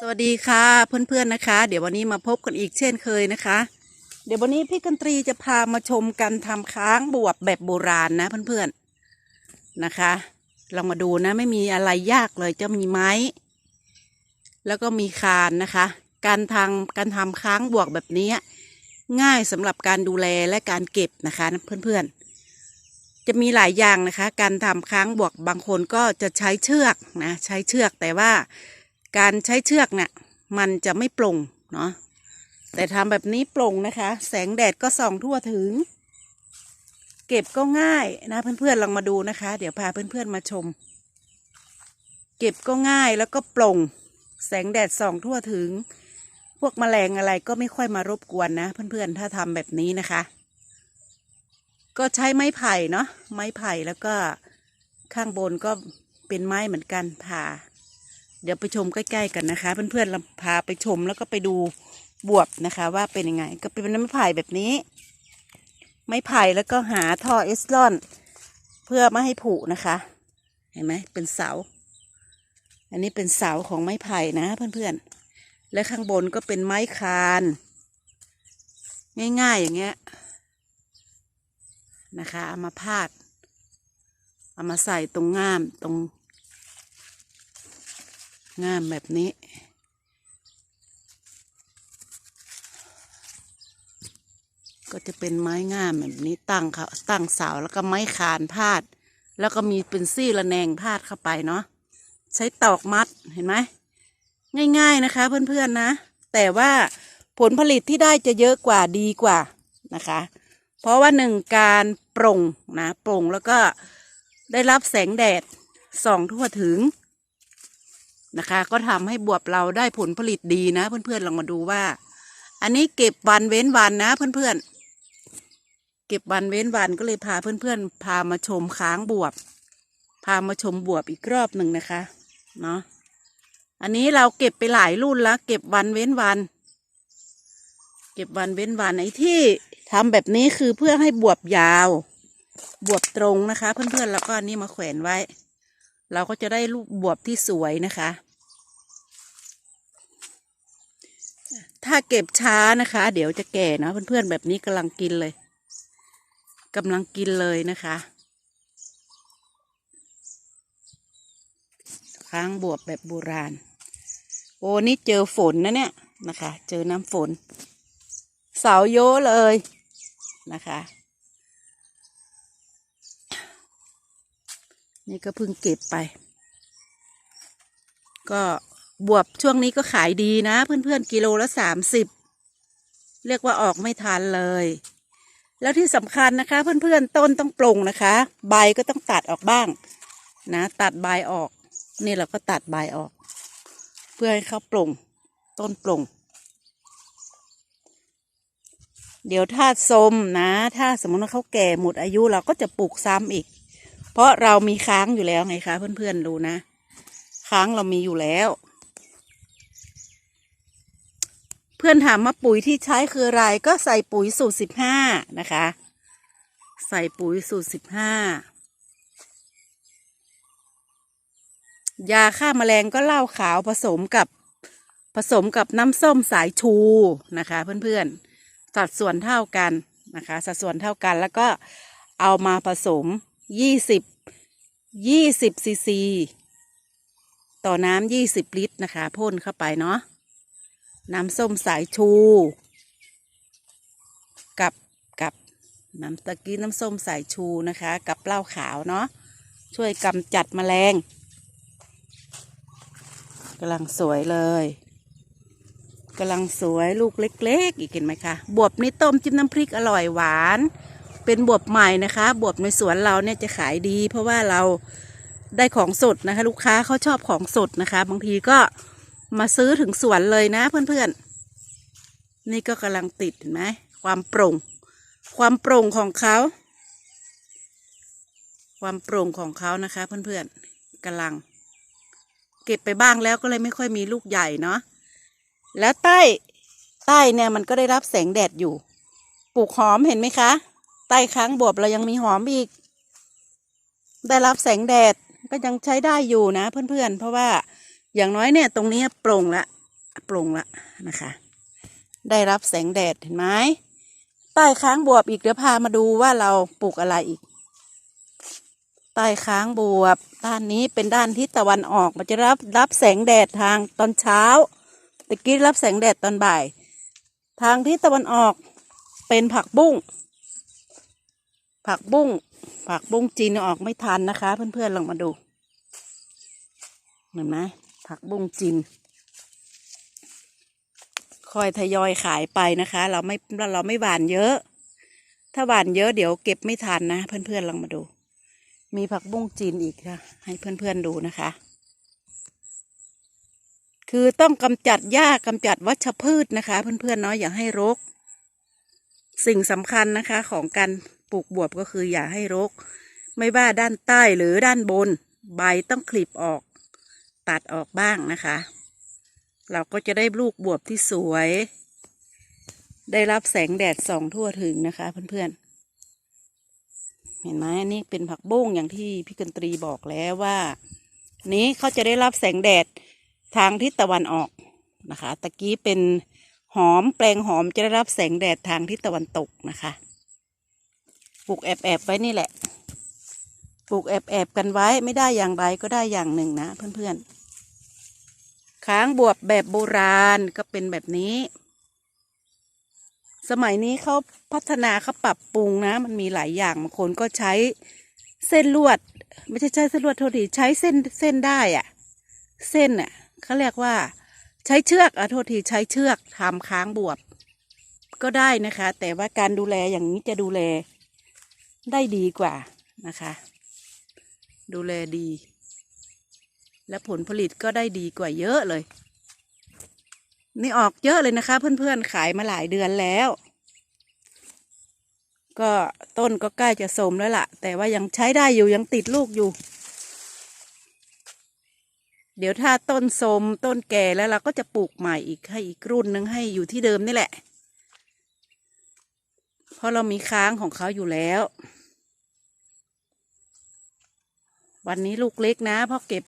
สวัสดีค่ะเพื่อนๆนะคะ เดี๋ยววันนี้มาพบกันอีกเช่นเคยนะคะ เดี๋ยววันนี้พี่กันตรีจะพามาชมกันทำค้างบวบแบบโบราณนะเพื่อนๆนะคะลองมาดูนะไม่มีอะไรยากเลยจะมีไม้ แล้วก็มีคานนะคะ การทางการทำค้างบวกแบบนี้ ง่ายสำหรับการดูแลและการเก็บนะคะเพื่อนๆ จะมีหลายอย่างนะคะ การทำค้างบวกบางคนก็จะใช้เชือกนะใช้เชือกแต่ว่า การใช้เชือกเนี่ยมันจะไม่โปร่งเนาะแต่ทำแบบนี้โปร่งนะคะ แสงแดดก็ส่องทั่วถึง เก็บก็ง่ายนะเพื่อนๆลองมาดูนะคะ เดี๋ยวพาเพื่อนๆมาชม เก็บก็ง่ายแล้วก็โปร่ง แสงแดดส่องทั่วถึง พวกแมลงอะไรก็ไม่ค่อยมารบกวนนะเพื่อนๆถ้าทำแบบนี้นะคะ ก็ใช้ไม้ไผ่เนาะไม้ไผ่แล้วก็ข้างบนก็เป็นไม้เหมือนกันผ่า เดี๋ยวไปชมใกล้ๆกันนะคะ เพื่อนๆเราพาไปชมแล้วก็ไปดูบวบนะคะ ว่าเป็นยังไง ก็เป็นไม้ไผ่แบบนี้ ไม้ไผ่แล้วก็หาท่อเอสลอน เพื่อไม่ให้ผุนะคะ เห็นไหมเป็นเสา อันนี้เป็นเสาของไม้ไผ่นะเพื่อนๆ และข้างบนก็เป็นไม้คาน ง่ายๆอย่างเงี้ยนะคะเอามาพาดเอามาใส่ตรงง่ามตรง งามแบบนี้ ก็จะเป็นไม้งามแบบนี้ตั้งเขาตั้งเสาแล้วก็ไม้คานพาด แล้วก็มีเป็นซี่ระแนงพาดเข้าไปเนาะใช้ตอกมัดเห็นไหมง่ายๆนะคะ เพื่อนๆนะ แต่ว่าผลผลิตที่ได้จะเยอะกว่าดีกว่านะคะ เพราะว่าหนึ่งการโปร่งนะโปร่งแล้วก็ได้รับแสงแดดส่องทั่วถึง นะคะ ก็ทำให้บวบเราได้ผลผลิตดีนะ เพื่อนๆลองมาดูว่า อันนี้เก็บวันเว้นวันนะ เพื่อนๆเก็บวันเว้นวันก็เลยพาเพื่อนๆพามาชมค้างบวบ พามาชมบวบอีกรอบหนึ่งนะคะเนาะอันนี้เราเก็บไปหลายรุ่นแล้วเก็บวันเว้นวัน เก็บวันเว้นวันไอ้ที่ทำแบบนี้คือเพื่อให้บวบยาว บวบตรงนะคะ เพื่อนๆแล้วก็อันนี้มาแขวนไว้ เราก็จะได้ลูกบวบที่สวยนะคะ ถ้าเก็บช้านะคะ เดี๋ยวจะแก่นะเพื่อนๆแบบนี้กำลังกินเลยกำลังกินเลยนะคะ ค้างบวบแบบโบราณ โอ้นี่เจอฝนนะเนี่ยนะคะ เจอน้ำฝน เสาโยเลยนะคะ นี่ก็เพิ่งเก็บไป ก็ บวบช่วงนี้ก็ขายดีนะ เพื่อนๆกิโลละสามสิบเรียกว่าออกไม่ทันเลย แล้วที่สำคัญนะคะ เพื่อนๆต้นต้องปลงนะคะ ใบก็ต้องตัดออกบ้าง นะ ตัดใบออก นี่เราก็ตัดใบออก เพื่อให้เขาปลงต้นปลงเดี๋ยวถ้าสมนะ ถ้าสมมติว่าเขาแก่หมดอายุเราก็จะปลูกซ้ำอีก เพราะเรามีค้างอยู่แล้วไงคะ เพื่อนๆดูนะ ค้างเรามีอยู่แล้ว เพื่อนถามว่าปุ๋ยที่ใช้คืออะไรก็ใส่ปุ๋ยสูตรสิบห้านะคะ ใส่ปุ๋ยสูตรสิบห้ายาฆ่าแมลงก็เหล้าขาวผสมกับผสมกับน้ำส้มสายชูนะคะ เพื่อนๆสัดส่วนเท่ากันนะคะ สัดส่วนเท่ากันแล้วก็เอามาผสมยี่สิบยี่สิบซีซีต่อน้ำยี่สิบลิตรนะคะ พ่นเข้าไปเนาะ น้ำส้มสายชู กับกับน้ำตะกี้น้ำส้มสายชูนะคะ กับเหล้าขาวเนาะช่วยกำจัดแมลงกำลังสวยเลยกำลังสวยลูกเล็ก ๆ อีกเห็นไหมคะบวบนี่ต้มจิ้มน้ำพริกอร่อยหวาน เป็นบวบใหม่นะคะบวบในสวนเราเนี่ยจะขายดี เพราะว่าเราได้ของสดนะคะ ลูกค้าเขาชอบของสดนะคะ บางทีก็ มาซื้อถึงสวนเลยนะเพื่อนๆ นี่ก็กำลังติดเห็นไหมความโปร่ง ความโปร่งของเขา ความโปร่งของเขานะคะ เพื่อนๆกำลัง เก็บไปบ้างแล้วก็เลยไม่ค่อยมีลูกใหญ่เนาะแล้วใต้ใต้เนี่ยมันก็ได้รับแสงแดดอยู่ปลูกหอมเห็นไหมคะใต้ค้างบวบเรายังมีหอมอีก ได้รับแสงแดดก็ยังใช้ได้อยู่นะเพื่อนๆเพราะว่า อย่างน้อยเนี่ยตรงนี้โปร่งละปรุงละนะคะ ได้รับแสงแดดเห็นไหมใต้ค้างบวบอีกเดี๋ยวพามาดูว่าเราปลูกอะไรอีก ใต้ค้างบวบด้านนี้เป็นด้านทิศตะวันออก มันจะรับรับแสงแดดทางตอนเช้าตะกี้รับแสงแดดตอนบ่าย ทางทิศตะวันออกเป็นผักบุ้งผักบุ้งผักบุ้งจีนออกไม่ทันนะคะ เพื่อนๆลองมาดูเห็นไหม ผักบุ้งจีนคอยทยอยขายไปนะคะ เราไม่เราไม่หวานเยอะ ถ้าหวานเยอะเดี๋ยวเก็บไม่ทันนะ เพื่อนๆลองมาดู มีผักบุ้งจีนอีกค่ะ ให้เพื่อนๆดูนะคะ คือต้องกำจัดหญ้ากำจัดวัชพืชนะคะ เพื่อนๆเนาะอย่าให้รก สิ่งสำคัญนะคะของการปลูกบวบก็คืออย่าให้รก ไม่ว่าด้านใต้หรือด้านบน ใบต้องคลิปออก ตัดออกบ้างนะคะ เราก็จะได้ลูกบวบที่สวย ได้รับแสงแดดส่องทั่วถึงนะคะเพื่อนๆ เห็นไหมอันนี้เป็นผักบุ้งอย่างที่พี่กันตรีบอกแล้วว่า นี้เขาจะได้รับแสงแดดทางทิศตะวันออกนะคะ ตะกี้เป็นหอมแปลงหอมจะได้รับแสงแดดทางทิศตะวันตกนะคะ ปลูกแอบแอบๆไว้นี่แหละ ปลูกแอบแอบกันไว้ไม่ได้อย่างไรก็ได้อย่างหนึ่งนะเพื่อนๆค้างบวบแบบโบราณก็เป็นแบบนี้ สมัยนี้เขาพัฒนาเขาปรับปรุงนะ มันมีหลายอย่างบางคนก็ใช้เส้นลวด ไม่ใช่ใช้เส้นลวดโทษทีใช้เส้นเส้นได้อะเส้นอะเขาเรียกว่า ใช้เชือกอะโทษทีใช้เชือกทำค้างบวบ ก็ได้นะคะ แต่ว่าการดูแลอย่างนี้จะดูแลได้ดีกว่านะคะ ดูแลดี และผลผลิตก็ได้ดีกว่าเยอะเลย นี่ออกเยอะเลยนะคะ เพื่อนๆขายมาหลายเดือนแล้ว ก็ต้นก็ใกล้จะสมแล้วล่ะ แต่ว่ายังใช้ได้อยู่ยังติดลูกอยู่ เดี๋ยวถ้าต้นสมต้นแก่แล้วเราก็จะปลูกใหม่อีกให้อีกรุ่นหนึ่งให้อยู่ที่เดิมนี่แหละ เพราะเรามีค้างของเขาอยู่แล้ว วันนี้ลูกเล็กนะพ่อเก็บ